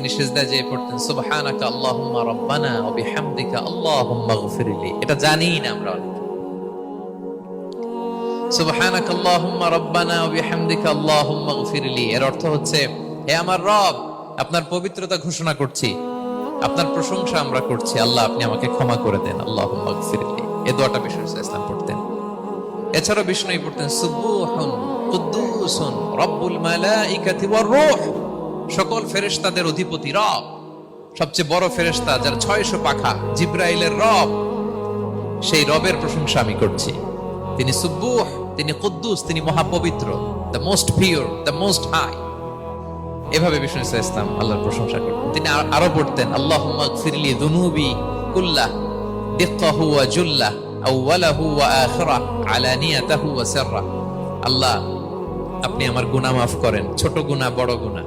তিনি সিজদায় যেয়ে পড়তেন, সুবহানাকা আল্লাহুম্মা রাব্বানা ওয়া বিহামদিকা আল্লাহুম্মা গফিরলি এটা জানিই না আমরা আপনার পবিত্রতা ঘোষণা করছি। আপনার প্রশংসা আমরা করছি। আল্লাহ, আপনি আমাকে ক্ষমা করে দেন। আল্লাহুম্মা গফিরলি এই দোয়াটা ইসলাম পড়তেন। এছাড়াও বিষ্ণু পড়তেন রব্বুল মালাইকাতি ওয়ার রূহ। সকল ফেরেশতাদের অধিপতি রব। সবচেয়ে বড় ফেরেশতা যার 600 পাখা জিব্রাইলের রব, সেই রবের প্রশংসা আমি করছি। তিনি সুব্বুহ তিনি কুদ্দুস, তিনি মহাপবিত্র the most pure the most high এভাবে বিষ্ণু ইসা ইসলাম আল্লাহর প্রশংসা করতেন। তিনি আরও পড়তেন আল্লাহ ফিরলি দুনুবি কুল্লাহ, দিক্কাহু জুল্লাহ আল্লাহ, আপনি আমার গুনাহ মাফ করেন, ছোট গুনাহ, বড় গুনাহ।